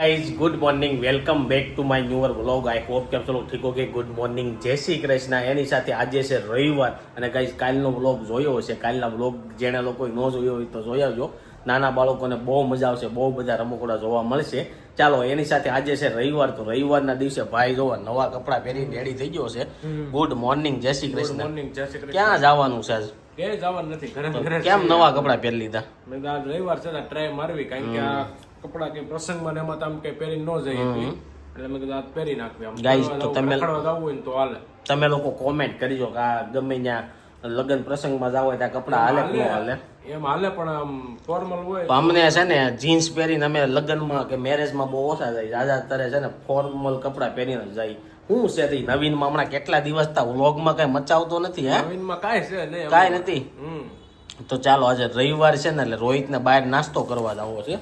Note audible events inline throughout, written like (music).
Guys good morning welcome back to my newer vlog I hope કે ચલો ઠીક okay good morning જય શ્રી કૃષ્ણ. એની સાથે આજે છે રવિવાર. અને ગાઈઝ કાલનો વ્લોગ જોયો હશે. કાલના વ્લોગ જેણે લોકોએ ન જોયો હોય તો જોઈ આવજો. નાના બાળકોને બહુ મજા આવશે. બહુ બધા રમકડા જોવા મળશે. ચાલો એની સાથે આજે છે રવિવાર. તો રવિવારના દિવસે ભાઈ જોવા નવા કપડાં પહેરીને રેડી થઈ ગયો છે ગુડ મોર્નિંગ જય શ્રી ગુડ કૃષ્ણ. મોર્નિંગ જય શ્રી કૃષ્ણ. ક્યાં જવાનું છે આજ? ક્યાંય જવાનું નથી. ઘરે ઘરે કેમ નવા કપડાં પહેરી લીધા? મેં રવિવાર છે ને ટ્રાય મારવી. કારણ કે કપડા કે પ્રસંગમાં ને એમાં આમ કઈ પહેરી ન જઈએ એટલે મેં કીધું પહેરી નાખવી. આમ Guys, તો તમે- જવું હોય ને તો હાલે. તમે લોકો કોમેન્ટ કરીજો કે આ ગમે ત્યાં લગ્ન પ્રસંગમાં જાવ હોય ત્યાં કપડા હાલે કે હાલે. એમ હાલે પણ આમ ફોર્મલ હોય અમને છે ને જીન્સ પહેરીને અમે લગ્નમાં કે મેરેજમાં બહુ ઓછા જાય. દાદા તરે છે ને ફોર્મલ કપડાં પહેરીને જાય. હું છે તે નવીનમાં હમણાં કેટલા દિવસ તા વ્લોગમાં કઈ મચાવતો નથી હે? નવીનમાં કાંઈ છે નહીં. કાંઈ નથી? હમ. તો ચાલો આજે રવિવાર છે ને એટલે રોહિતને બહાર નાસ્તો કરવા જવો છે.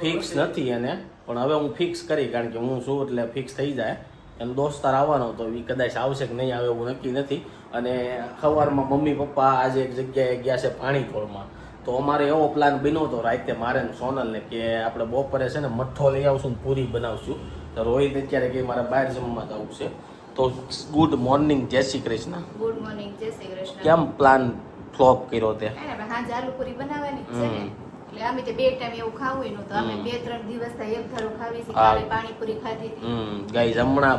ફિક્સ નથી એને પણ હવે હું ફિક્સ કરી કારણ કે હું છું એટલે ફિક્સ થઈ જાય. એનો દોસ્તાર આવવાનો તો એ કદાચ આવશે કે નહીં આવે એવું નક્કી નથી. અને સવારમાં મમ્મી પપ્પા આજે એક જગ્યાએ ગયા છે પાણીખોળમાં તો અમારે એવો પ્લાન બન્યો હતો રાતે મારે ને સોનલને કે આપણે બપોરે છે ને મઠ્ઠો લઈ આવશું ને પૂરી બનાવશું. તો રોહિત અત્યારે કે મારે બહાર જમવા જવું છે. તો ગુડ મોર્નિંગ જય શ્રી કૃષ્ણ. ગુડ મોર્નિંગ જય શ્રી કૃષ્ણ. કેમ પ્લાન ફ્લોપ કર્યો તે. સાંજે આલુ પૂરી બનાવવાની છે એટલે અમે તે બે ટાઈમ એવું ખાવું એનું તો અમે બે ત્રણ દિવસ થાય એક ધારું ખાવી છે કાલે પાણી પૂરી ખાધી હતી. હમ. ગાઈઝ હમણાં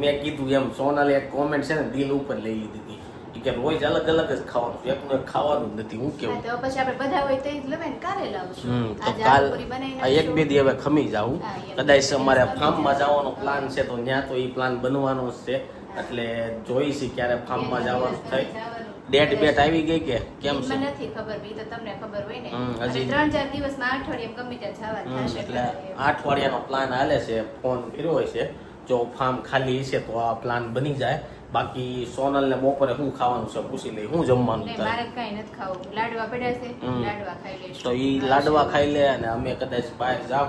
મેં કીધું એમ સોનાલે એક કોમેન્ટ છે ને દિલ ઉપર લઈ લીધી હતી. કે રોજ અલગ અલગ જ ખાવાનું એકનું એક ખાવાનું નથી. હું કેવું? તો પછી આપણે બધા હોય તો જ લવે ને કાલે લાવશું તો કાલ એક બે. દી હવે ખમી જાવું કદાચ અમારે ફાર્મમાં જવાનો પ્લાન છે તો ત્યાં તો એ પ્લાન બનવાનો છે. એટલે જોઈશી ક્યારે ફાર્મમાં જવાનું થાય. ડેટ બેટ આવી ગઈ કે કેમ ઈ છે? મને નથી ખબર બી તો તમને ખબર હોય ને. હજી- ત્રણ ચાર દિવસમાં અઠવાડિયામાં ગમે ત્યાં જવાનું થશે એટલે અઠવાડિયાનો પ્લાન હાલે છે ફોન કર્યો હોય છે. જો ફાર્મ ખાલી હશે તો આ પ્લાન બની જાય. બાકી સોનલ ને બપોરે શું ખાવાનું છે પૂછી લઈ શું જમવાનું નહીં, મારે કઈ નથી ખાવું. લાડવા પડ્યા છે. લાડવા ખાઈ લઈશું. તો એ લાડવા ખાઈ લે અને અમે કદાચ બહાર જાવ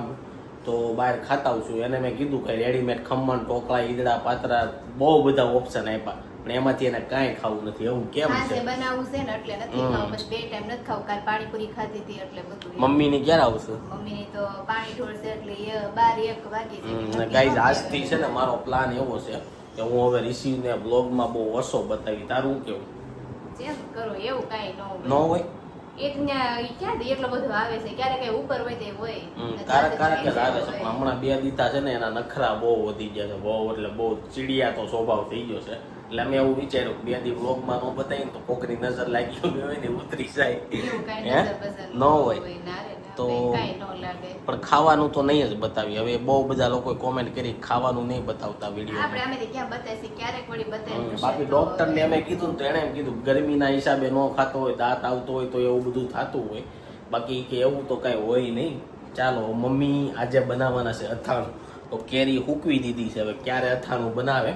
તો બહાર ખાતા છું. એને મેં કીધું કે રેડીમેડ ખમણ ઢોકળા ઈદડા પાતરા બહુ બધા ઓપ્શન આપ્યા. પણ એમાંથી એને કાંઈ ખાવું નથી એવું કેમ છે? બનાવવું છે ને એટલે નથી. ખાવું બસ બે ટાઈમ નથી ખાવું કાલ પાણીપુરી ખાધી હતી એટલે બધું મમ્મી ની ક્યારે આવશું? મમ્મીની તો પાણી ઢોળશે એટલે એ બાર એક વાગે જાય ગાઈઝ આજથી છે ને મારો પ્લાન એવો છે કે હું હવે રિસીવને બ્લોગમાં બહુ ઓછો બતાવી તારું કેવું? જેમ કરો એવું કાંઈ ન ન હોય હોય? એક ક્યાં એટલો બધો આવે છે? ક્યારેક ઉપર હોય તે હોય. કારક કારક જ આવે છે. હમણાં બે દીધા છે ને એના નખરા બહુ વધી ગયા છે. બહુ એટલે બહુ ચીડિયા તો સ્વભાવ થઈ ગયો છે. એટલે અમે એવું વિચાર્યું બે દી વ્લોગમાં ન બતાવીને તો કોકની નજર લાગી હોય ને ઉતરી જાય. ન હોય. તો- પણ ખાવાનું તો નહીં જ બતાવી. હવે બહુ બધા લોકોએ કોમેન્ટ કરી ખાવાનું નહીં બતાવતા આપણે વીડિયો બાકી ડોક્ટરને અમે કીધું તો એણે એમ કીધું ગરમીના હિસાબે ન ખાતો હોય દાંત આવતો હોય તો એવું બધું થતું હોય. બાકી કે એવું તો કાંઈ હોય નહીં. ચાલો મમ્મી આજે બનાવવાના છે અથાણું. તો કેરી હૂકવી દીધી છે. હવે ક્યારે અથાણું બનાવે?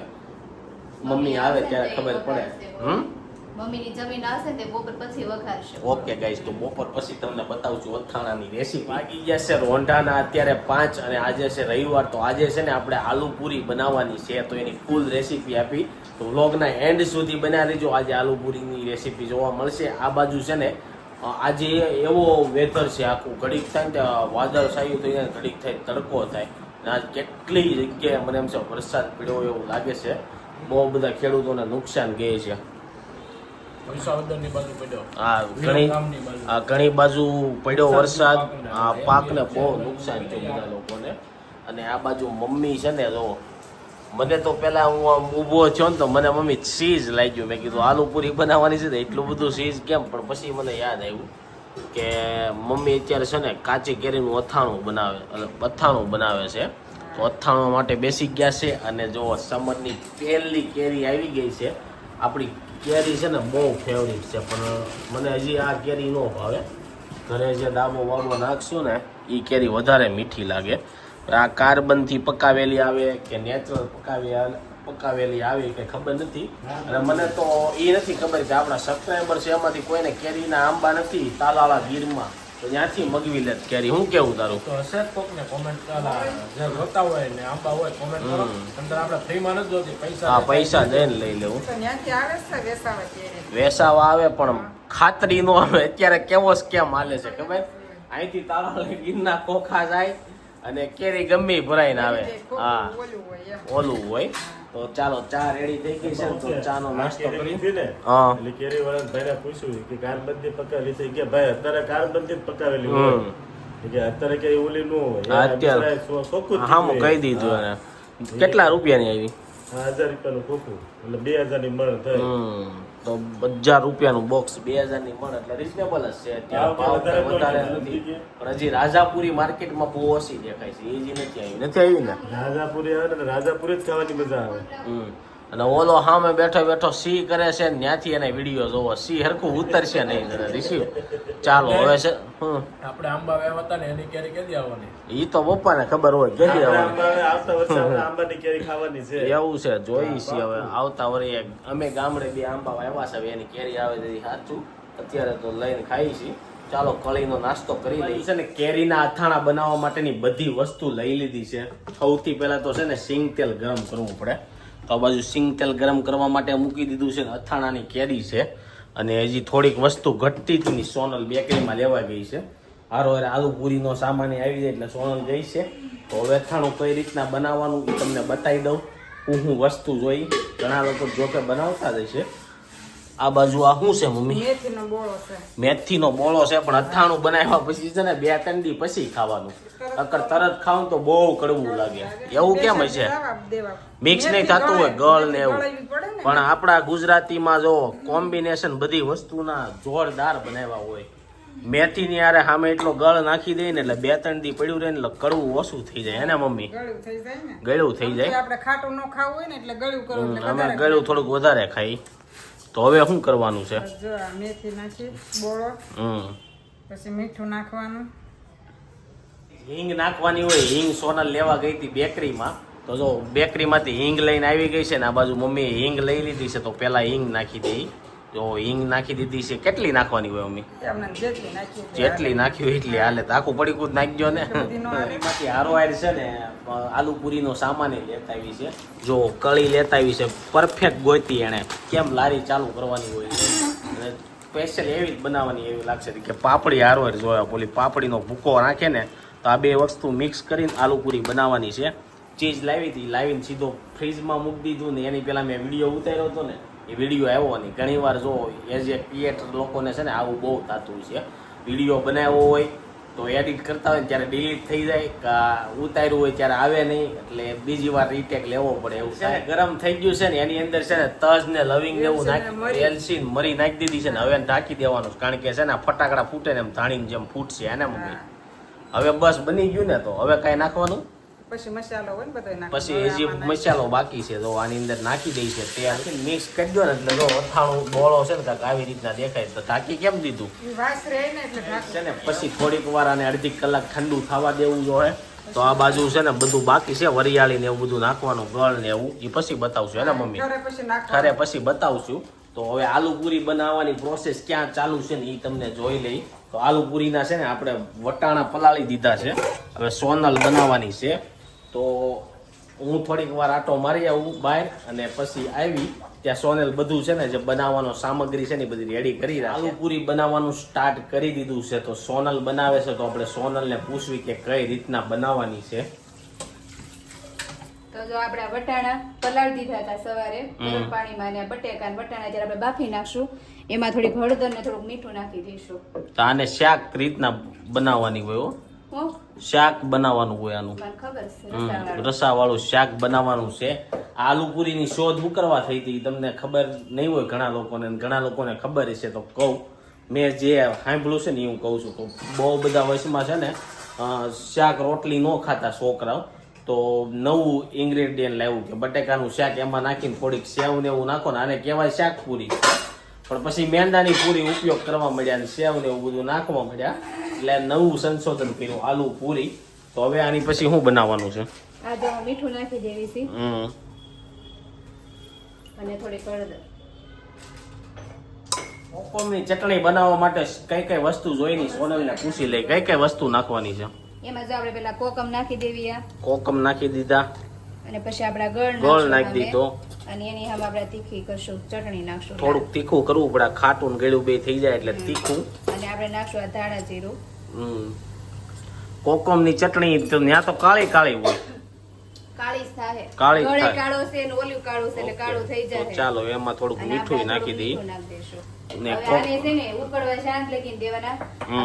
મમ્મી આવે ત્યારે ખબર પડે. હમ? મમ્મીની જમીન આવશે તે બપોર પછી વઘારશે. ઓકે ગાઈસ તો બપોર પછી તમને બતાવું છું અથાણાની રેસીપી ગયા છે રોંઢાના અત્યારે પાંચ અને આજે છે રવિવાર તો આજે છે ને આપણે આલુ પૂરી બનાવવાની છે તો એની ફૂલ રેસીપી આપી. તો વ્લોગના એન્ડ સુધી બનાવી લેજો આજે આલુ પૂરીની રેસીપી જોવા મળશે. આ બાજુ છે ને આજે એવો વેધર છે આખું. ઘડીક થાય ને વાદળ સાયું થઈ જાય ઘડીક થાય તડકો થાય. અને આજ કેટલી જગ્યાએ મને એમ છે વરસાદ પડ્યો એવું લાગે છે. બહુ બધા ખેડૂતોને નુકસાન ગયે છે. આ ઘણી. આ ઘણી બાજુ પડ્યો વરસાદ. આ પાકને બહુ નુકસાન થયું બધા લોકોને. અને આ બાજુ મમ્મી છે ને જો મને તો પેલા હું આમ ઊભો થયો ને તો મને મમ્મી ચીઝ લાગ્યું. મેં કીધું આલુ પૂરી બનાવવાની છે ને એટલું બધું ચીઝ કેમ? પણ પછી મને યાદ આવ્યું કે મમ્મી અત્યારે છે ને કાચી કેરીનું અથાણું બનાવે અથાણું બનાવે છે. તો અથાણું માટે બેસી ગયા છે અને જો સમરની પહેલી કેરી આવી ગઈ છે આપણી કેરી છે ને બહુ ફેવરિટ છે. પણ મને હજી આ કેરી ન ભાવે. ઘરે જે ડાબો વાળો નાખશું ને એ કેરી વધારે મીઠી લાગે. આ કાર્બનથી પકાવેલી આવે કે નેચરલ પકાવી પકાવેલી આવી કે ખબર નથી. અને મને તો એ નથી ખબર કે આપણા સબસ્ક્રાઈબર છે, એમાંથી કોઈને કેરીના આંબા નથી, તાલાળા ગીરમાં. તો ત્યાંથી મગવી લે કેરી. હું કેવું તારું? તો હશે કોકને કોમેન્ટ જે જોતા હોય ને આંબા હોય કોમેન્ટ કરો. અંદર આપણે ફ્રીમાં નથી જોતી પૈસા હા પૈસા. દઈને લઈ લેવું. વેસાવ ત્યાંથી આવે છે વેસાવા વેસાવા આવે પણ ખાતરી નો આવે. અત્યારે કેવો સ્કેમ હાલે છે ખબર? અહીંથી તારા ગીરના કોખા જાય અને કેરી ગમે ભરાઈને આવે. હા. ઓલું હોય. તો ચાલો ચા રેડી થઈ ગઈ છે તો ચાનો નાસ્તો કરી ને? હા. એટલે કેરી વાળા ભાઈને પૂછ્યું કે કારબંધી પકાવેલી છે? કે ભાઈ અત્યારે કારબંધી જ પકાવેલી હોય. કે અત્યારે કે ઓલી નું હોય. અત્યારે. બિચારાએ સો- ખોખું જ હા હું કહી દીધું અને કેટલા રૂપિયાની આવી? હજાર રૂપિયાનું ખોખું. એટલે બે હજારની મળ હમ. તો હજાર રૂપિયાનું બોક્સ બે હજારની મળે એટલે રિઝનેબલ જ છે. ત્યાં ભાવ વધારે. નથી. પણ હજી રાજાપુરી માર્કેટમાં બહુ ઓછી દેખાય છે. એ જ નથી આવી. નથી આવી ને? રાજાપુરી આવે ને રાજાપુરી જ ખાવાની મજા આવે. હમ. અને ઓલો સામે બેઠો બેઠો સી કરે છે ને ત્યાંથી એને વીડિયો જોવો. સી હરખું ઉતરશે નહીં જરા રિસીવ ચાલો હવે છે આપણે આંબા વેવા હતા ને એની કેરી કેદી આવવાની? ઈ તો પપ્પાને ખબર હોય કેદી આવવાની? આવતા વર્ષે આંબાની કેરી ખાવાની છે. એવું છે જોઈ છીએ હવે. આવતા વર્ષે અમે ગામડે બે આંબા વાવ્યા છે હવે એની કેરી આવે છે સાચું અત્યારે તો લઈને ખાઈ છીએ ચાલો કળીનો નાસ્તો કરી લઈએ. છે ને કેરીના અથાણા બનાવવા માટેની બધી વસ્તુ લઈ લીધી છે. સૌથી પહેલા તો છે ને સિંગ તેલ ગરમ કરવું પડે. તો આ બાજુ સિંગ તેલ ગરમ કરવા માટે મૂકી દીધું છે ને અથાણાની કેરી છે. અને હજી થોડીક વસ્તુ ઘટતી હતી સોનલ બેકરીમાં લેવા ગઈ છે. હારો હારે આલુ પૂરીનો સામાન આવી જાય એટલે સોનલ ગઈ છે. તો હવે અથાણું કઈ રીતના બનાવવાનું એ તમને બતાવી દઉં. હું હું વસ્તુ જોઈ ઘણા લોકો જોકે બનાવતા જ હશે. આ બાજુ આ શું છે મમ્મી? મેથીનો નો છે. બોળો છે પણ અથાણું બનાવ્યા પછી છે ને બે ત્રણ દી પછી ખાવાનું. અકર તરત ખાવ તો બહુ કડવું લાગે. એવું કેમ હશે? જવાબ મિક્સ નહીં મેથી થતું હોય ગળ ને એવું. ને. પણ આપણા ગુજરાતીમાં જો કોમ્બિનેશન બધી વસ્તુના જોરદાર બનાવ્યા હોય. મેથીની યારે સામે એટલો ગળ નાખી દે ને એટલે બે ત્રણ દી પડ્યું રહે ને એટલે કડવું ઓછું થઈ જાય. એને મમ્મી? ગળ્યું થઈ જાય ને. થઈ જાય. આપણે ખાટું ન ખાવું હોય ને એટલે ગળ્યું કરવું અમે ગળ્યું થોડુંક વધારે ખાઈ. તો હવે શું કરવાનું છે? જો આ મેથી નાખી બોળો હમ. પછી મીઠું નાખવાનું. હિંગ નાખવાની હોય હિંગ સોનલ લેવા ગઈ હતી બેકરીમાં. તો જો બેકરીમાંથી હિંગ લઈને આવી ગઈ છે ને આ બાજુ મમ્મીએ હિંગ લઈ લીધી છે તો પેલા હિંગ નાખી દઈ જો હિંગ નાખી દીધી છે. કેટલી નાખવાની હોય મમ્મી? જેટલી નાખી હોય એટલી હાલે. તો આખું પડી કૂદ નાખજો ને. એમાંથી હારો આર છે ને આલુ પૂરીનો સામાન લેતા આવી છે. જો કળી લેતા આવી છે. પરફેક્ટ ગોતી એણે. કેમ લારી ચાલુ કરવાની હોય સ્પેશિયલ એવી જ બનાવવાની એવી લાગશે કે પાપડી હારો હાર જોયા બોલી પાપડીનો ભૂકો નાખે ને તો આ બે વસ્તુ મિક્સ કરીને આલુ પૂરી બનાવવાની છે. ચીઝ લાવી હતી. લાવીને સીધો ફ્રીજમાં મૂકી દીધું ને એની પહેલાં મેં વીડિયો ઉતાર્યો હતો ને એ વીડિયો આવ્યો નહીં ઘણી વાર જો એઝ એ ક્રિએટર લોકોને છે ને આવું બહુ થતું છે. વીડિયો બનાવ્યો હોય તો એડિટ કરતા હોય ત્યારે ડિલીટ થઈ જાય કા ઉતાર્યું હોય ત્યારે આવે નહીં. એટલે બીજી વાર રીટેક લેવો પડે એવું છે ગરમ થઈ ગયું છે ને એની અંદર છે ને તજ ને લવિંગ ને એવું નાખી મરી. એલસી મરી નાખી દીધી છે ને હવે ઢાંકી દેવાનું. કારણ કે છે ને ફટાકડા ફૂટે ને એમ ધાણીને જેમ ફૂટશે એને મમ્મી હવે બસ બની ગયું ને તો. હવે કાંઈ નાખવાનું? પછી મસાલો હોય ને બધો નાખવાનો. પછી એ જે મસાલો બાકી છે તો આની અંદર નાખી દઈ છે તે મિક્સ કરી દો ને એટલે જો અથાણું બોળો છે ને કાંક આવી રીતના દેખાય તો ઢાંકી કેમ દીધું? વાસ રહે ને એટલે. છે ને પછી થોડીક વાર આને અડધી કલાક ઠંડુ થવા દેવું જોઈએ તો આ બાજુ છે ને બધું બાકી છે વરિયાળી ને એવું બધું નાખવાનું ગળ ને એવું એ પછી બતાવશું હે ને મમ્મી? ઘરે ખરે પછી બતાવશું. તો હવે આલુ પૂરી બનાવવાની પ્રોસેસ ક્યાં ચાલુ છે ને એ તમને જોઈ લઈ. તો આલુ પૂરીના છે ને આપણે વટાણા પલાળી દીધા છે. હવે સોનલ બનાવવાની છે. તો હું થોડીક વાર આટો મારી આવું બહાર અને પછી આવી. ત્યાં સોનલ બધું છે ને જે બનાવવાનો સામગ્રી છે ને બધી રેડી કરી આલુ પૂરી બનાવવાનું સ્ટાર્ટ કરી દીધું છે. તો સોનલ બનાવે છે તો આપણે સોનલને પૂછવી કે કઈ રીતના બનાવવાની છે. તો જો આપણે વટાણા પલાળી દીધા હતા સવારે ગરમ પાણીમાં ને બટેકા વટાણા જ્યારે આપણે બાફી નાખશું એમાં થોડીક હળદર ને થોડુંક મીઠું નાખી દઈશું. તો આને શાક રીતના બનાવવાની હોય હો. શાક બનાવવાનું હોય આનું. રસાવાળું. શાક બનાવવાનું છે. આલુપુરીની શોધ હું કરવા થઈ હતી તમને ખબર નહીં હોય ઘણા લોકોને ઘણા લોકોને ખબર હશે તો કહું. મેં જે સાંભળ્યું છે ને એ હું કહું છું. તો બહુ બધા વયસમાં છે ને શાક રોટલી ન ખાતા છોકરાઓ. તો નવું ઇન્ગ્રેડિયન્ટ લાવ્યું કે બટેકાનું શાક એમાં નાખીને થોડીક સેવ ને એવું નાખો ને આને કહેવાય શાક પૂરી પણ પછી મેંદાની પૂરી ઉપયોગ કરવા મળ્યા અને સેવ ને એવું બધું નાખવા મળ્યા. એટલે નવું સંશોધન કર્યું આલુ પૂરી. તો હવે આની પછી શું બનાવવાનું છે? આ જો મીઠું નાખી દેવી છે. હમ. અને થોડીક હળદર. કોકોમની ચટણી બનાવવા માટે કઈ કઈ વસ્તુ જોઈની સોનલને પૂછી લઈ કઈ કઈ વસ્તુ નાખવાની છે? એમાં જો આપણે પેલા કોકમ નાખી દેવી આ. કોકમ નાખી દીધા. અને પછી આપણે ગળ ગોળ નાખી દીધો. અને એની સામે આપણે તીખી કરશું ચટણી નાખશું. થોડુંક તીખું કરવું પડે. ખાટું ને ગળ્યું બે થઈ જાય એટલે તીખું. અને આપણે નાખશું આ ધાણા જીરું. હમ. કોકમની ચટણી તો ત્યાં તો કાળી કાળી હોય. કાળી થાય કાળી છે ને ઓલું કાળું છે એટલે કાળું થઈ જાય ચાલો એમાં થોડુંક મીઠું નાખી દઈએ. મીઠું નાખી દઈશું. ને આને છે ને ઉકળવા શાંત લગીને દેવાના.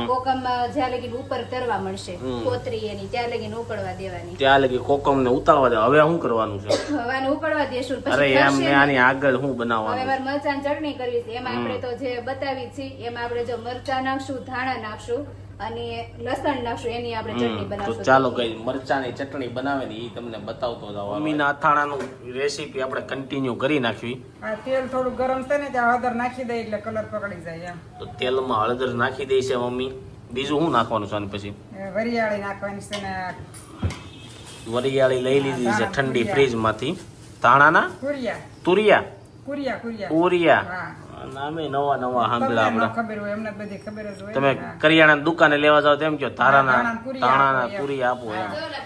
કોકમમાં જ્યાં લગીને ઉપર તરવા મળશે કોતરી એની ત્યાં લગીન ઉકળવા દેવાની. ત્યાં લગી કોકમ ને ઉતારવા દે હવે શું કરવાનું છે? (coughs) હવે આને ઉકળવા દેશું અરે એમ થશે આની આગળ શું હવે બનાવવાનું મરચાં ચટણી કરવી છે. એમાં આપણે તો જે બતાવી છે એમાં આપણે જો મરચાં નાખશું ધાણા નાખશું અને લસણ નાખશું એની આપણે ચટણી તો બનાવશું. ચાલો કઈ મરચાની ચટણી બનાવે ને એ તમને બતાવતો જાવ મમ્મીના અથાણાનું રેસીપી આપણે કન્ટિન્યુ કરી નાખવી આ તેલ થોડું ગરમ થાય ને ત્યાં હળદર નાખી દે એટલે કલર પકડી જાય એમ. તો તેલમાં હળદર નાખી દઈ છે મમ્મી. બીજું શું નાખવાનું છે આની પછી? વરિયાળી નાખવાની છે ને વરિયાળી લઈ લીધી છે ઠંડી ફ્રીજ ફ્રીજમાંથી ધાણાના? તુરિયા તુરિયા? કુરિયા કુરિયા કુરિયા હા. આ નામે નવા નવા સાંભળ્યા આપણે. ખબર હોય એમને બધી ખબર જ હોય. તમે. કરિયાણા દુકાને લેવા જાવ તેમ કહો ધારાના ધાણાના કુરિયા ધાણાના આપો એમ. કુરિયા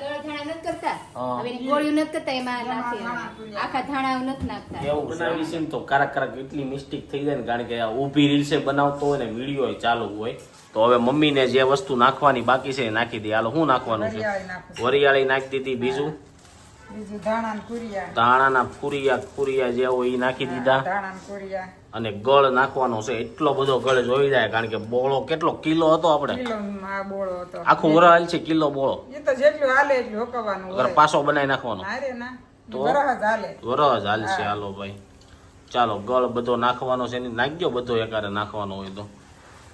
હા. હવે એની ગોળીઓ નથી કરતા એમાં નાખી ધાણા કુરિયા. આખા ધાણા નથી નાખતા. એવું બનાવી ને તો કારક કારક એટલી મિસ્ટેક થઈ જાય ને કારણ કે આ ઊભી રીલ્સે બનાવતો હોય ને વીડિયો ચાલુ હોય. તો હવે મમ્મીને જે વસ્તુ નાખવાની બાકી છે એ નાખી દે. હાલો શું નાખવાનું છે? વરિયાળી નાખું દીધી બીજું? બીજું ધાણા ના કુરિયા ફુરિયા જે હોય એ નાખી દીધા. કુરિયા અને ગળ નાખવાનો છે એટલો બધો ગળ જોઈ જાય કારણ કે બોળો કેટલો કિલો હતો આપણે? આખો વરાળ છે કિલો બોળો. એ તો જેટલું હાલે એટલું હોકવાનું અગર હોય. પાછો બનાવી નાખવાનો. તો? જ હાલે. હાલો ભાઈ. ચાલો ગળ બધો નાખવાનો છે એની નાખજો બધો એકારે નાખવાનો હોય તો.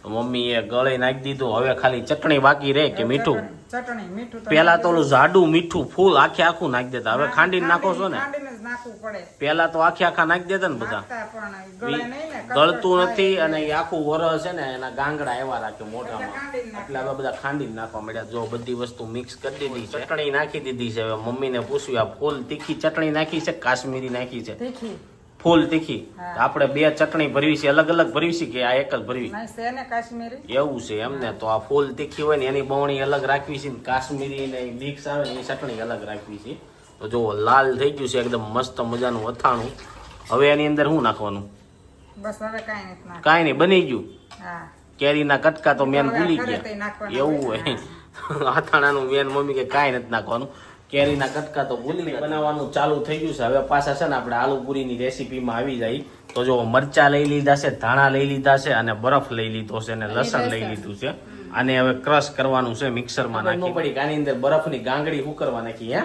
મમ્મી એ ગળે નાખી દીધું હવે ખાલી ચટણી બાકી રહે કે મીઠું? ચટણી મીઠું પેલા તો ઓલું જાડું મીઠું ફૂલ આખે આખું નાખી દેતા. હવે ખાંડીને નાખો છો ને? નાખવું પડે. પેલા તો આખે આખા નાખી દેતા ને બધા. ગળતું નથી અને એ આખું વરસ છે ને એના ગાંગડા એવા રાખે મોઢામાં. એટલે હવે બધા ખાંડી નાખવા મળ્યા જો બધી વસ્તુ મિક્સ કરી દીધી છે. ચટણી નાખી દીધી છે. હવે મમ્મીને પૂછ્યું આ ફૂલ તીખી ચટણી નાખી છે કાશ્મીરી નાખી છે? ફૂલ તીખી. આપણે બે ચટણી ભરવી છે. અલગ અલગ ભરવી છે કે આ એક જ ભરવી? એવું છે એમને તો આ ફૂલ તીખી હોય ને એની બવણી અલગ રાખવી છે ને કાશ્મીરી ને મિક્સ આવે ને એ ચટણી અલગ રાખવી છે. તો જો લાલ થઈ ગયું છે એકદમ મસ્ત મજાનું અથાણું. હવે એની અંદર શું નાખવાનું? બસ હવે કાંઈ નથી નાખ કાંઈ નહીં બની ગયું. હા. કેરીના કટકા તો મેન ભૂલી ગયા. એવું હોય. હોય (laughs) અથાણાનું મેન મમ્મી કે કાંઈ નથી નાખવાનું. કેરીના કટકા તો ભૂલી ગયા. બનાવવાનું ચાલુ થઈ ગયું છે. હવે પાછા છે ને આપણે આલુપુરીની રેસીપીમાં આવી જાય. તો જો મરચા લઈ લીધા છે ધાણા લઈ લીધા છે અને બરફ લઈ લીધો છે અને લસણ લઈ લીધું છે. અને હવે ક્રશ કરવાનું છે મિક્સરમાં નાખી પડી આની અંદર બરફની ગાંગડી હું કરવા નાખી હે?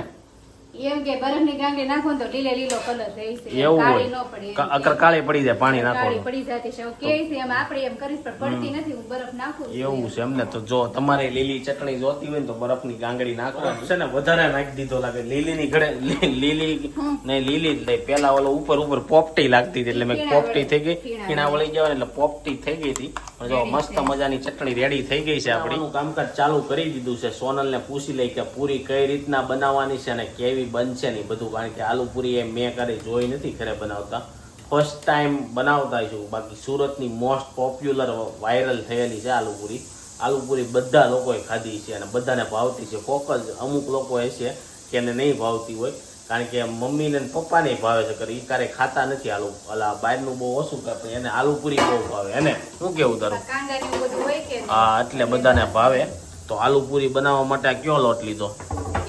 એમ કે બરફની ગાંગડી નાખો તો લીલે લીલો કલર થઈ છે. એવું કાળી ન પડે એમ કા- કે. અગર કાળી પડી જાય પાણી કાળી પડી જતી છે. કે છે એમ આપણે એમ કરીશ પણ પડતી નથી હું બરફ નાખું એવું છે એમને તો જો તમારે લીલી ચટણી જોતી હોય ને તો બરફની ગાંગડી નાખવાની છે ને વધારે નાખી દીધો લાગે. લીલી ની ઘડે લીલી ને લીલી જ લઈ પેલા ઓલો ઉપર ઉપર પોપટી લાગતી હતી એટલે મેં પોપટી થઈ ગઈ ખીણા વળી. જવાય એટલે પોપટી થઈ ગઈ હતી. જો મસ્ત મજાની ચટણી રેડી થઈ ગઈ છે આપણી. કામકાજ ચાલુ કરી દીધું છે. સોનલ ને પૂછી લઈ કે પૂરી કઈ રીતના બનાવવાની છે અને કેવી બનશે ને બધું કારણ કે આલુ પૂરી એ મેં કરી જોઈ નથી ઘરે બનાવતા. ફર્સ્ટ ટાઈમ બનાવતા છું બાકી સુરતની મોસ્ટ પોપ્યુલર વાયરલ થયેલી છે આલુપુરી આલુપુરી બધા લોકોએ ખાધી છે અને બધાને ભાવતી છે. જ અમુક લોકો હશે કે એને નહીં ભાવતી હોય. કારણ કે મમ્મીને ને પપ્પાને ભાવે છે કરે એ ક્યારે ખાતા નથી આલુ અલા બહારનું બહુ ઓછું કરે એને એને આલુપુરી બહુ ભાવે. એને? શું કેવું તારું? હા એટલે બધાને ભાવે. તો આલુપુરી બનાવવા માટે કયો લોટ લીધો?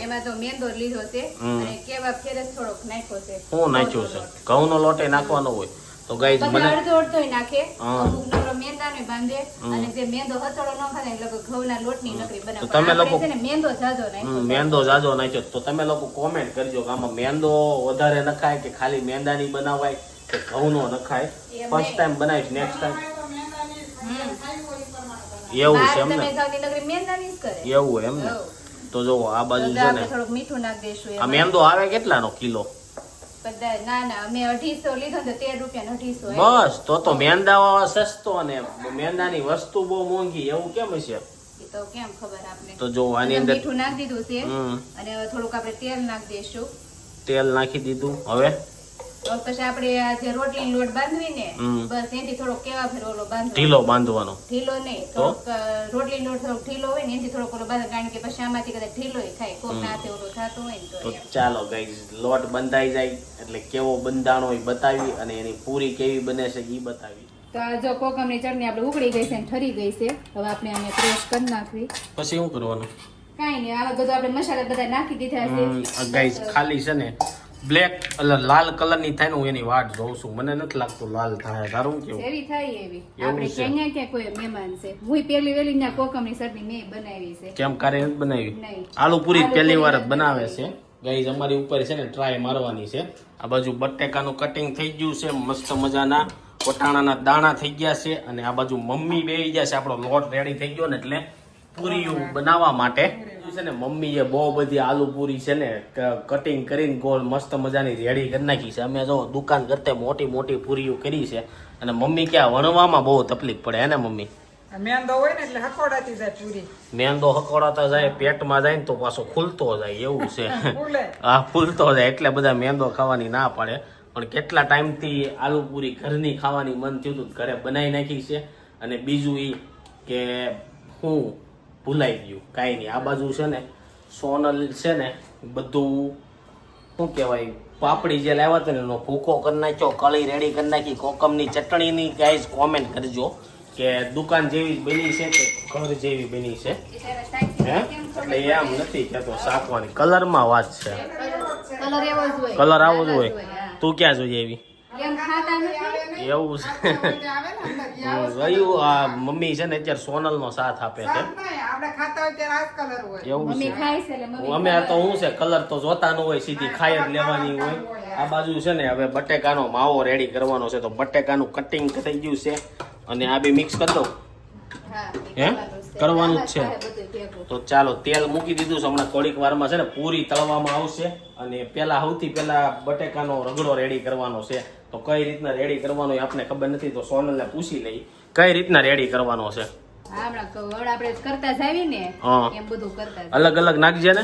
એમાં તો મેંદો લીધો છે. અને કેવા ફેરસ થોડોક નાખ્યો છે. શું નાખ્યું છે? ઘઉંનો લોટ એ નાખવાનો હોય. તો ગાઈઝ મને અડધો અડધો નાખે. અમુક મેંદા ને બાંધે અને જે મેંદો હતળો ન ખાય એટલે ઘઉંના લોટની નકરી બનાવે. તો તમે લોકો- છે મેંદો જાજો નાખ્યો મેંદો જાજો નાખ્યો. તો તમે લોકો કોમેન્ટ કરજો કે આમાં મેંદો વધારે નખાય કે ખાલી મેંદાની બનાવાય કે ઘઉંનો નખાય? ફર્સ્ટ ટાઈમ બનાવીશ નેક્સ્ટ ટાઈમ હમ. એવું છે એમ ને? જાઓ તે નકરી મેંદાની જ કરે. એવું હોય એમ ને? તો જો આ બાજુ છે ને થોડુંક મીઠું નાખી દઈશું આ મેંદો આવે કેટલાનો કિલો? બધા ના ના અમે અઢીસો લીધો તો તેર રૂપિયા અઢીસો. બસ તો તો મેંદા સસ્તો અને મેંદાની વસ્તુ બહુ મોંઘી એવું કેમ છે તો કેમ ખબર આપણે તો જો આની અંદર મીઠું નાખી દીધું છે અને થોડુંક આપણે તેલ નાખી દઈશું તેલ નાખી દીધું. હવે? પછી આપણે આ જે રોટલીનો લોટ બાંધવી ને બસ એથી થોડો કેવા ફેર ઓલો બાંધવો ઢીલો બાંધવાનો. ઢીલો નહીં તો? થોડોક અ, લોટ થોડો ઢીલો હોય ને એથી થોડોક ઓલો બાંધે કારણ કે પછી આમાંથી કદાચ ઢીલો થાય કોક હાથે ઓલો થતો હોય ને તો તો ચાલો ગાઈઝ લોટ બંધાઈ જાય એટલે કેવો બંધાણો એ બતાવી અને એની પૂરી કેવી બને છે એ બતાવી. તો આ જો કોકમની ચટણી આપણે ઉકળી ગઈ છે ને ઠરી ગઈ છે હવે આપણે આને પ્રેસ કરી નાખવી. પછી શું કરવાનું? કાંઈ નહીં આમાં બધું આપણે મસાલા બધા નાખી દીધા છે. ગાઈઝ ખાલી છે ને બ્લેક એટલે લાલ કલરની થાય ને હું એની વાટ જોઉં છું. મને નથી લાગતું લાલ થાય. તારું કેવું? એવી થાય એવી. આપણે છે. ક્યાં કોઈ મહેમાન છે. હું પેલી વેલી ના કોકમની સરની મેં બનાવી છે. કેમ કારે નથી બનાવી? આલુ પૂરી પહેલી વાર જ બનાવે છે. ગાઈઝ અમારી ઉપર છે ને ટ્રાય મારવાની છે. આ બાજુ બટેકાનું કટિંગ થઈ ગયું છે. મસ્ત મજાના વટાણાના દાણા થઈ ગયા છે અને આ બાજુ મમ્મી બેહી ગયા છે. આપણો લોટ રેડી થઈ ગયો ને એટલે પૂરીઓ બનાવવા માટે. છે ને મમ્મીએ બહુ બધી આલુ પૂરી છે ને કટિંગ કરીને ગોળ મસ્ત મજાની રેડી કરી નાખી છે. અમે જો દુકાન કરતે મોટી મોટી પૂરીઓ કરી છે અને મમ્મી ક્યાં વણવામાં બહુ તકલીફ પડે હે ને મમ્મી? મેંદો હોય ને એટલે હકોડાતી જાય પૂરી. મેંદો હકોડાતા જાય પેટમાં જાય ને તો પાછો ખુલતો જાય એવું છે. (laughs) હા આ ફૂલતો જાય એટલે બધા મેંદો ખાવાની ના પાડે. પણ કેટલા ટાઈમથી આલુ પૂરી ઘરની ખાવાની મન થયું હતું ઘરે બનાવી નાખી છે. અને બીજું એ કે હું ભૂલાઈ ગયું. કાંઈ નહીં. આ બાજુ છે ને સોનલ છે ને બધું શું કહેવાય પાપડી જે લાવ્યા હતા ને એનો ભૂકો કરી નાખ્યો કળી રેડી કરી નાખી કોકમની ચટણીની ગાઈઝ કોમેન્ટ કરજો કે દુકાન જેવી બની છે કે ઘર જેવી બની છે. હે? એટલે એ આમ નથી કહેતો શાકવાની. કલરમાં વાત છે. કલર આવો જ હોય. તું ક્યાં જોઈએ એવી? એમ એવું છે. ગયું આ મમ્મી છે ને અત્યારે સોનલ નો સાથ આપે છે. આપણે ખાતા હોય ત્યારે આ જ કલર હોય. એવું છે. ખાય છે એટલે મમ્મી અમે આ તો શું છે કલર તો જોતા ન હોય સીધી ખાઈ જ લેવાની હોય. આ બાજુ છે ને હવે બટેકાનો માવો રેડી કરવાનો છે તો બટેકાનું કટિંગ થઈ ગયું છે. અને આ બી મિક્સ કરી દઉં. હે? કરવાનું જ છે. તો ચાલો તેલ મૂકી દીધું છે. હમણાં થોડીક વારમાં છે ને પૂરી તળવામાં આવશે. અને પેલા સૌથી પેલા બટેકાનો રગડો રેડી કરવાનો છે. તો કઈ રીતના રેડી કરવાનો એ આપણે ખબર નથી તો સોનલને પૂછી લઈ. કઈ રીતના રેડી કરવાનો છે. અલગ અલગ નાખજે ને.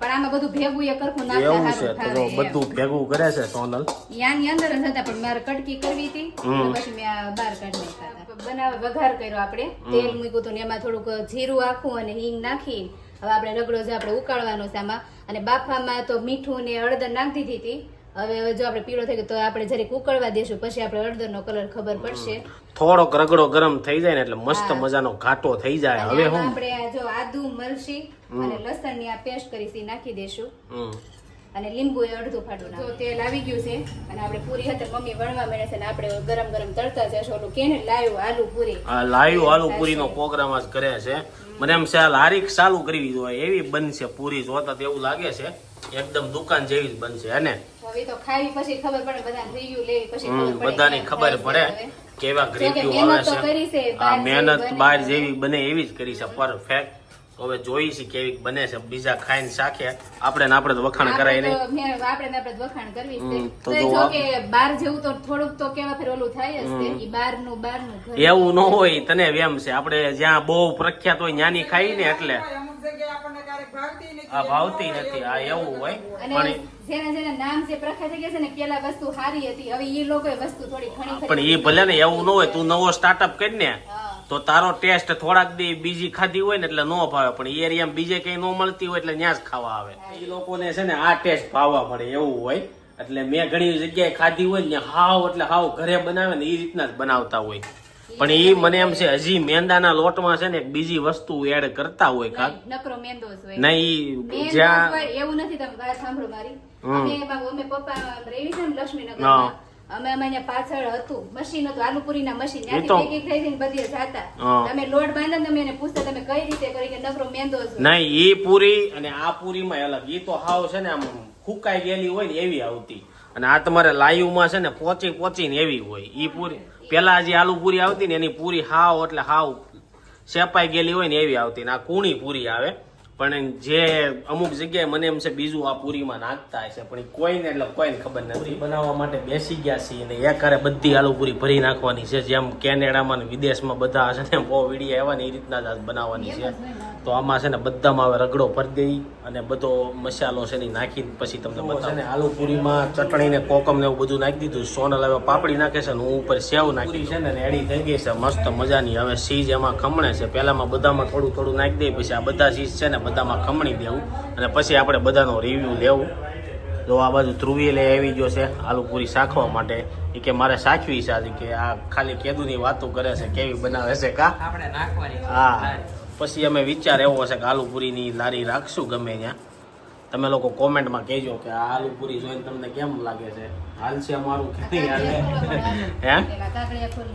પણ આમાં બધું ભેગું એ કરખું એવું છે તો ફાવે જો એમ. બધું ભેગું કરે છે સોનલ. યાની અંદર જ હતા પણ મારે કટકી કરવી હતી પછી મેં બહાર કાઢી નાખ્યા બનાવ વઘાર કર્યો આપણે. તેલ મૂક્યું હતું ને એમાં થોડુંક જીરું આખું અને હિંગ નાખી. હવે આપણે રગડો જે આપણે ઉકાળવાનો છે આમાં. અને બાફામાં તો મીઠું ને હળદર નાખી દીધી હતી. હવે હવે જો આપણે પીળો થઈ ગયો તો આપણે જરીક ઉકળવા દેશું. પછી આપણે હળદરનો કલર ખબર પડશે. થોડોક રગડો ગરમ થઈ જાય ને એટલે મસ્ત મજાનો ઘાટો થઈ જાય. હવે હું આપણે આ જો આદુ મરચી અને લસણની આ પેસ્ટ કરી નાખી દેશું. અને લીંબુ એ અડધું ફાડું તો તેલ આવી ગયું છે અને આપણે પૂરી હતી મમ્મી વણવા મળે છે અને આપણે ગરમ ગરમ તળતા જશો. ઓલું કેને લાવ્યું આલુ પૂરી. આ લાઈવ આલુ પૂરીનો પ્રોગ્રામ આજ કરે છે. મને એમ છે હારીક ચાલુ કરવી જોઈએ એવી બનશે પૂરી જોતા તો એવું લાગે છે. એકદમ દુકાન જેવી જ બનશે હે ને? હવે તો ખાવી પછી ખબર પડે બધાને રિવ્યુ લેવી પછી હમ, ખબર પડે બધાની ખબર પડે કેવા રિવ્યુ આવે છે, છે આ મહેનત બહાર જેવી બને એવી જ કરી છે પરફેક્ટ હવે જોઈ છે કેવી બને છે. બીજા ખાઈને શાખે. આપણે આપણે તો વખાણ કરાય નહીં. આપણે આપણે વખાણ કરવી તો તો જો કે બાર જેવું તો થોડુંક તો કેવા ફેર ઓલું થાય છે ઈ બહારનું બારનું એવું ન હોય તને વેમ છે. આપણે જ્યાં બહુ પ્રખ્યાત હોય ત્યાંની ખાઈ ને એટલે. અમુક જગ્યાએ આપણને ક્યારેક ભાવતી નથી. આ ભાવતી નથી. આ એવું હોય. પણ જેના જેના નામ જે પ્રખ્યાત થઈ ગયા છે ને પેલા વસ્તુ સારી હતી. હવે એ લોકોએ વસ્તુ થોડી ઘણી પણ એ ભલે ને એવું ન હોય તું નવો સ્ટાર્ટઅપ કરી ને. તો તારો ટેસ્ટ થોડાક દી બીજી ખાધી હોય ને એટલે નો ભાવે પણ એ એરિયામાં બીજે કઈ નો મળતી હોય એટલે ત્યાં જ ખાવા આવે. એ લોકોને છે ને આ ટેસ્ટ ભાવવા પડે એવું હોય. એટલે મેં ઘણી જગ્યાએ ખાધી હોય ને હાવ એટલે હાવ ઘરે બનાવે ને એ રીતના જ બનાવતા હોય. પણ એ મને એમ છે હજી મેંદાના લોટમાં છે ને એક બીજી વસ્તુ એડ કરતા હોય કાક. નકરો મેંદો હોય. નહીં જ્યાં એવું નથી તમે સાંભળો મારી. અમે પપ્પા રેવી છે ને લક્ષ્મીનગર હા. અમે અમે પાછળ હતું. મશીન હતું આલુપુરીના મશીન એ ત્યાંથી તો- ભેગી થઈ બધી જાતા. તમે લોડ બાંધો તમે એને પૂછતા તમે કઈ રીતે કરી કે નકરો મેંદો છે નહીં ઈ પૂરી અને આ પૂરીમાં અલગ. ઈ તો હાવ છે ને આમ ફૂકાઈ ગયેલી હોય ને એવી આવતી. અને આ તમારે લાઈવમાં છે ને પોચી પોચી ને એવી હોય. ઈ પૂરી પેલા જે આલુ પૂરી આવતી ને એની પૂરી હાવ એટલે હાવ સેપાઈ ગયેલી હોય ને એવી આવતી. ને આ કૂણી પૂરી આવે. પણ જે અમુક જગ્યાએ મને એમ છે બીજું આ પૂરીમાં નાખતા હશે પણ કોઈને એટલે કોઈને ખબર નથી. પૂરી બનાવવા માટે બેસી ગયા છીએ અને એકારે બધી આલુ પૂરી ભરી નાખવાની છે. જેમ કેનેડામાં વિદેશમાં બધા છે ને બહુ વીડિયો એવા ને એ રીતના જ બનાવવાની છે. તો આમાં છે ને બધામાં હવે રગડો ભરી દઈ અને બધો મસાલો છે ને નાખીને પછી તમને બતાવો છે ને આલુ પૂરીમાં ચટણી ને કોકમ ને એવું બધું નાખી દીધું. સોનલ હવે પાપડી નાખે છે ને હું ઉપર સેવ નાખી છે ને એડી થઈ ગઈ છે મસ્ત મજાની. હવે સીજ એમાં ખમણે છે. પહેલામાં બધામાં થોડું થોડું નાખી દઈએ પછી આ બધા સીજ છે ને બધામાં ખમણી દેવું. અને પછી આપણે બધાનો રિવ્યૂ લેવું. જો આ બાજુ ધ્રુવીએ લઈ આવી ગયો છે આલુ પૂરી શાખવા માટે. એ કે મારે સાચવી છે આજે કે આ ખાલી કેદુની વાતો કરે છે કેવી બનાવે છે કા? આપણે નાખવાની હા. પછી અમે વિચાર એવો હશે કે આલુપુરીની લારી રાખશું ગમે ત્યાં. તમે લોકો કોમેન્ટમાં કહેજો કે આ આલુપુરી જોઈને તમને કેમ લાગે છે? હાલશે અમારું કે નહીં હાલે? હે?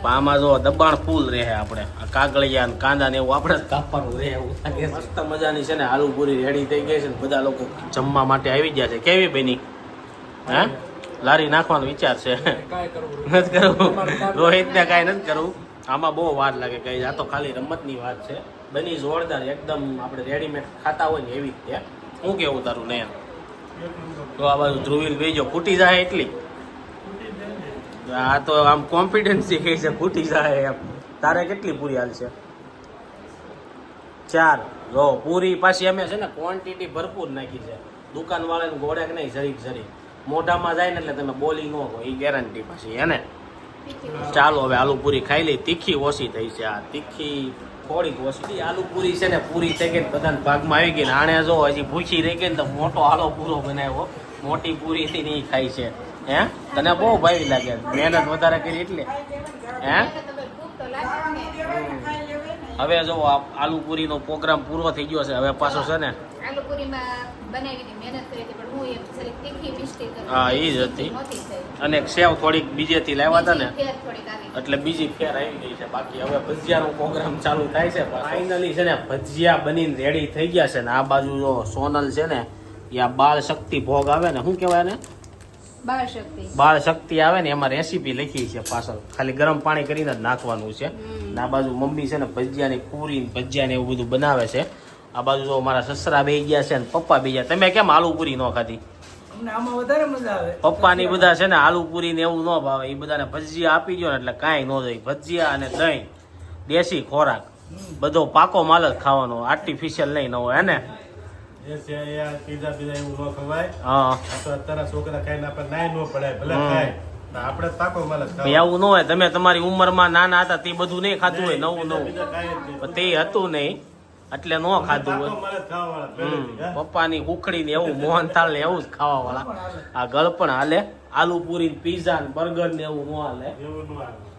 આમાં જો દબાણ ફૂલ રહે આપણે. આ કાગળિયા ને કાંદા ને એવું આપણે જ કાપવાનું રહે એવું લાગે મસ્ત મજાની છે ને આલુપુરી રેડી થઈ ગઈ છે ને બધા લોકો જમવા માટે આવી ગયા છે. કેવી બેની? હે? લારી નાખવાનો વિચાર છે. નથી કરવું. રોહિત ને કાંઈ નથી કરવું. આમાં બહુ વાર લાગે. કઈ આ તો ખાલી રમતની વાત છે. બની જોરદાર એકદમ આપણે રેડીમેડ ખાતા હોય ને એવી રીતે શું કેવું તારું ને? તો આ બાજુ ધ્રુવીલ વેજો ફૂટી જાય એટલી. આ તો આમ કોન્ફિડન્સ કહે છે, ફૂટી જાય એમ. તારે કેટલી પૂરી હાલશે ચાર. જો પૂરી પાછી અમે છે ને ક્વોન્ટિટી ભરપૂર નાખી છે. દુકાન વાળાને ગોળે કે નહીં, જરીક જરીક. મોઢામાં જાય ને એટલે તમે બોલી ન હોય એ ગેરંટી પાછી, હે ને? ચાલો હવે આલુ પૂરી ખાઈ લઈ. તીખી ઓછી થઈ છે આ. તીખી થોડીક ઘોસડી આલુ પૂરી છે ને, પૂરી થઈ ગઈ ને બધાના ભાગમાં આવી ગઈ ને. આણે જો હજી ભૂખી રહી ગઈ ને તો મોટો આલો પૂરો બનાવ્યો. મોટી પૂરી થી નહીં ખાઈ છે. હે? તને બહુ ભાઈ લાગે. મહેનત વધારે કરી એટલે. હે? હવે જો આ આલુ પ્રોગ્રામ પૂરો થઈ ગયો છે હવે પાછો છે ને? હું એ જ હતી. અને સેવ થોડીક બીજેથી લાવ્યા હતા ને? એટલે બીજી ફેર આવી ગઈ છે. બાકી હવે ભજીયાનો પ્રોગ્રામ ચાલુ થાય છે. ફાઇનલી છે ને ભજીયા બનીને રેડી થઈ ગયા છે ને. આ બાજુ જો સોનલ છે ને યા બાળ શક્તિ ભોગ આવે ને શું કહેવાય ને બાળ શક્તિ આવે ને એમાં રેસીપી લખી છે પાછળ. ખાલી ગરમ પાણી કરીને જ નાખવાનું છે. ને આ બાજુ મમ્મી છે ને ભજીયાની પૂરી ને ભજીયા ને એવું બધું બનાવે છે. આ બાજુ જો મારા સસરા બે ગયા છે ને પપ્પા બે ગયા. તમે કેમ આલુ પૂરી ન ખાધી? પપ્પા આમાં વધારે મજા આવે. પપ્પાની બધા છે ને આલુ પૂરી ને એવું ન ભાવે. એ બધાને ભજીયા આપી દો ને એટલે કાંઈ ન જાય ભજીયા અને દહીં દેશી ખોરાક. બધો પાકો માલ જ ખાવાનો. આર્ટિફિશિયલ નહીં ન હોય હે ને? એવું ન હોય. તમે તમારી ઉંમરમાં નાના હતા તે બધું નહીં ખાધું હોય નવું નવું. તે હતું નહીં. એટલે ન ખાધું હોય. પપ્પાની ઉખડી ને એવું મોહનથાળ ને એવું જ ખાવા વાળા આ ગળપણ હાલે. આલુ પૂરી પીઝા ને બર્ગર ને એવું ન હાલે. એવું ન આવે